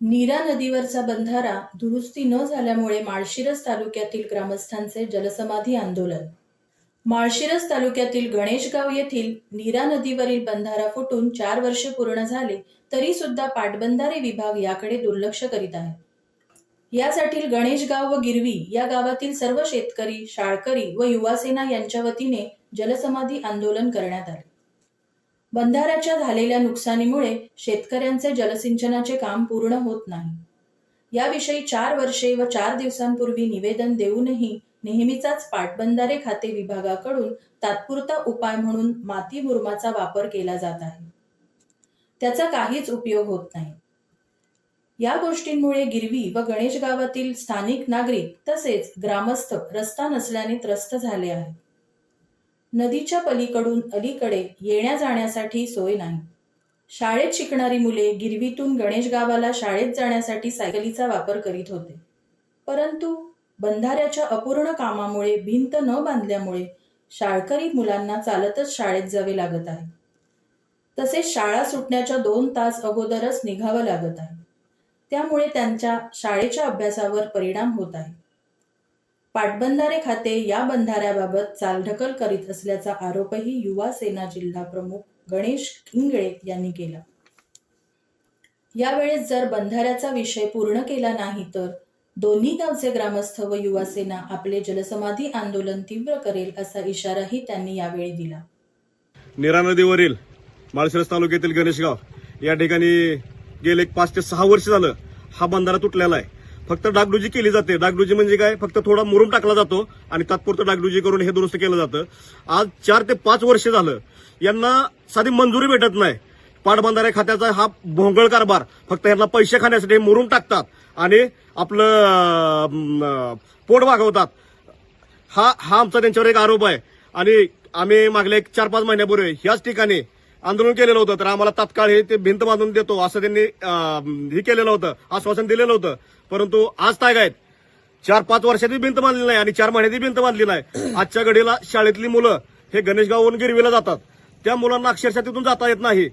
नीरा नदीवरचा बंधारा दुरुस्ती न झाल्यामुळे माळशिरस तालुक्यातील ग्रामस्थांचे जलसमाधी आंदोलन. माळशिरस तालुक्यातील गणेशगाव येथील नीरा नदीवरील बंधारा फुटून चार वर्षे पूर्ण झाले तरी सुद्धा पाटबंधारे विभाग याकडे दुर्लक्ष करीत आहे. यासाठी गणेशगाव व गिरवी या गावातील सर्व शेतकरी शाळकरी व युवासेना यांच्या वतीने जलसमाधी आंदोलन करण्यात आले. बंधाऱ्याच्या झालेल्या नुकसानीमुळे शेतकऱ्यांचे जलसिंचनाचे काम पूर्ण होत नाही. याविषयी चार वर्षे व चार दिवसांपूर्वी निवेदन देऊनही नेहमीचाच पाटबंधारे खाते विभागाकडून तात्पुरता उपाय म्हणून माती मुरमाचा वापर केला जात आहे. त्याचा काहीच उपयोग होत नाही. या गोष्टींमुळे गिरवी व गणेश गावातील स्थानिक नागरिक तसेच ग्रामस्थ रस्ता नसल्याने त्रस्त झाले आहेत. नदीच्या पलीकडून अलीकडे येण्या जाण्यासाठी सोय नाही. शाळेत शिकणारी मुले गिरवीतून गणेश गावाला शाळेत जाण्यासाठी सायकलीचा वापर करीत होते. परंतु बंधाऱ्याच्या अपूर्ण कामामुळे भिंत न बांधल्यामुळे शाळकरी मुलांना चालतच शाळेत जावे लागत आहे. तसेच शाळा सुटण्याच्या दोन तास अगोदरच निघावं लागत आहे. त्यामुळे त्यांच्या शाळेच्या अभ्यासावर परिणाम होत आहे. पाटबंधारे खाते या बंधाऱ्याबाबत चालढकल करीत असल्याचा आरोपही युवा सेना जिल्हा प्रमुख गणेश इंगळे यांनी केला. यावेळेस जर बंधाऱ्याचा विषय पूर्ण केला नाही तर दोन्ही गावचे ग्रामस्थ व युवा सेना आपले जलसमाधी आंदोलन तीव्र करेल असा इशाराही त्यांनी यावेळी दिला. निरा नदीवरील माळशिरस तालुक्यातील गणेशगाव या ठिकाणी गेले एक पाच ते सहा वर्ष झालं हा बंधारा तुटलेला आहे. फक्त डागडुजी केली जाते. डागडुजी म्हणजे काय? फक्त थोडा मुरुम टाकला जातो आणि तात्पुरतं डागडुजी करून हे दुरुस्त केलं जातं. आज चार ते पाच वर्ष झालं. यांना साधी मंजुरी भेटत नाही. पाटबंधारे खात्याचा हा भोंगळ कारभार. फक्त यांना पैसे खाण्यासाठी मुरुम टाकतात आणि आपलं पोट भागवतात हा हा आमचा त्यांच्यावर एक आरोप आहे. आणि आम्ही मागल्या एक चार पाच महिन्यापूर्वी ह्याच ठिकाणी आंदोलन केलेलं होतं तर आम्हाला तात्काळ हे ते भिंत बांधून देतो असं त्यांनी हे केलेलं होतं आश्वासन दिलेलं होतं. परंतु आज काय काय चार पाच वर्षाची भिंत बांधली नाही आणि चार महिन्याची भिंत बांधली नाही. आजच्या घडीला शाळेतली मुलं हे गणेशगावहून गिरवीला जातात. त्या मुलांना अक्षरशः तिथून जाता येत नाही.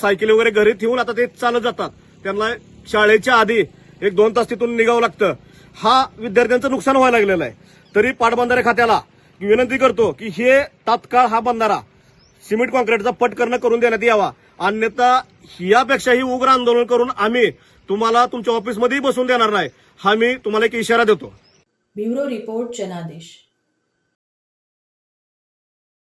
सायकली वगैरे घरी ठेवून आता ते चालत जातात. त्यांना शाळेच्या आधी एक दोन तास तिथून निघावं लागतं. हा विद्यार्थ्यांचं नुकसान व्हायला लागलेलं आहे. तरी पाटबंधारे खात्याला विनंती करतो की हे तात्काळ हा बंधारा सिमेंट कॉन्क्रीटचा पट करून देण्यात यावा. अन्यथा यापेक्षाही उग्र आंदोलन करून आम्ही तुम्हाला तुमच्या ऑफिसमध्येही बसून देणार नाही. हा मी तुम्हाला एक इशारा देतो. ब्युरो रिपोर्ट जनादेश.